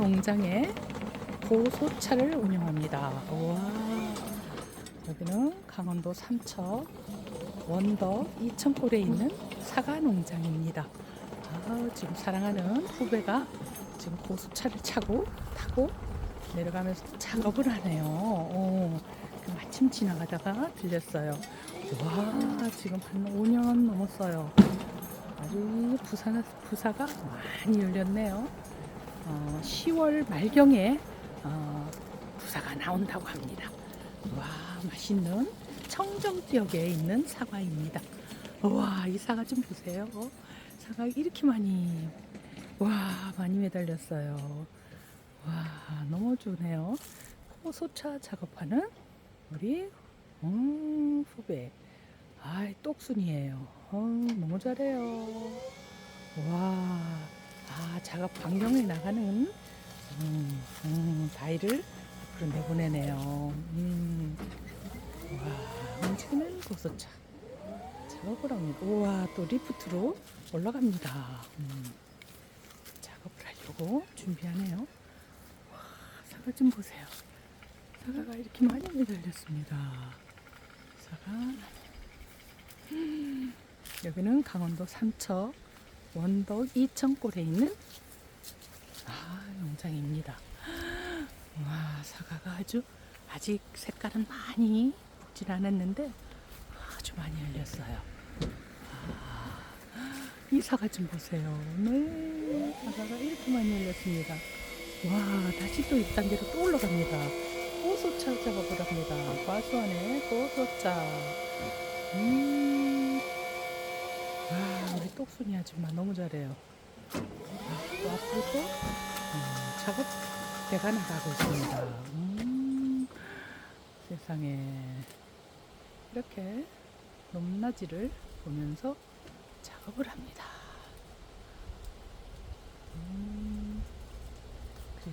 농장에 고소차를 운영합니다. 와 여기는 강원도 삼척 원더 이천골에 있는 사과 농장입니다. 아, 지금 사랑하는 후배가 지금 고수차를 차고 타고 내려가면서 작업을 하네요. 어, 그 마침 지나가다가 들렸어요. 와, 지금 한 5년 넘었어요. 아주 부사, 부사가 많이 열렸네요. 어, 10월 말경에 어, 부사가 나온다고 합니다. 와, 맛있는 청정 지역에 있는 사과입니다. 와, 이 사과 좀 보세요. 사과 이렇게 많이, 와, 많이 매달렸어요. 와, 너무 좋네요. 호소차 작업하는 우리 음, 후배. 아이, 똑순이에요. 어, 너무 잘해요. 와, 아, 작업 반경에 나가는 음, 음, 다이를 앞으로 내보내네요. 음, 와, 움직이는 고소차. 작업을 합니다. 우와, 또 리프트로 올라갑니다. 음, 작업을 하려고 준비하네요. 와, 사과 좀 보세요. 사과가 이렇게 많이 매달렸습니다. 사과. 음, 여기는 강원도 삼척 원덕 이천골에 있는 아, 농장입니다. 와, 사과가 아주 아직 색깔은 많이 붙진 않았는데 아주 많이 열렸어요. 아, 이 사과 좀 보세요. 네, 사과가 이렇게 많이 열렸습니다. 와, 다시 또 1단계로 또 올라갑니다. 고소차 작업을 합니다. 과수원의 고소차. 음, 똑순이 아줌마 너무 잘해요. 아, 또 앞으로 또 음, 작업 대가 나가고 있습니다. 음, 세상에 이렇게 높낮이를 보면서 작업을 합니다. 음,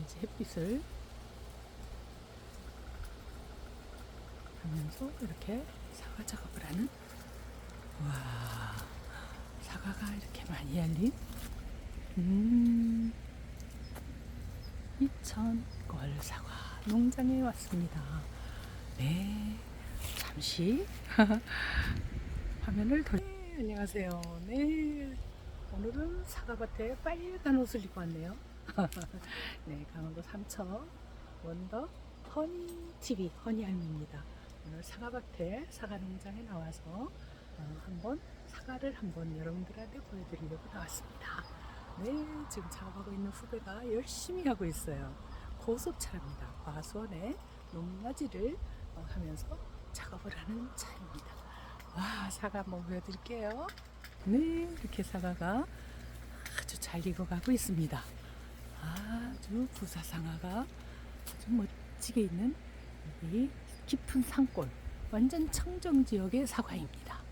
이제 햇빛을 하면서 이렇게 사과 작업을 하는 와 사과가 이렇게 많이 열린 음, 이천골 사과 농장에 왔습니다. 네, 잠시 화면을 돌. 네, 안녕하세요. 네, 오늘은 사과밭에 빨간 옷을 입고 왔네요. 네, 강원도 삼척 원더 허니 TV 허니알입니다. 오늘 사과밭에 사과 농장에 나와서 어, 한번 사과를 한번 여러분들한테 보여드리려고 나왔습니다. 네, 지금 작업하고 있는 후배가 열심히 하고 있어요. 고속차입니다. 과수원에 높낮이를 어, 하면서 작업을 하는 차입니다. 와, 사과 한번 보여드릴게요. 네, 이렇게 사과가 아주 잘 익어가고 있습니다. 아주 부사상화가 아주 멋지게 있는 여기 깊은 산골, 완전 청정 지역의 사과입니다.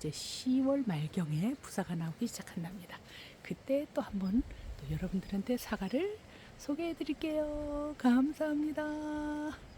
이제 10월 말경에 부사가 나오기 시작한답니다. 그때 또 한번 또 여러분들한테 사과를 소개해 드릴게요. 감사합니다.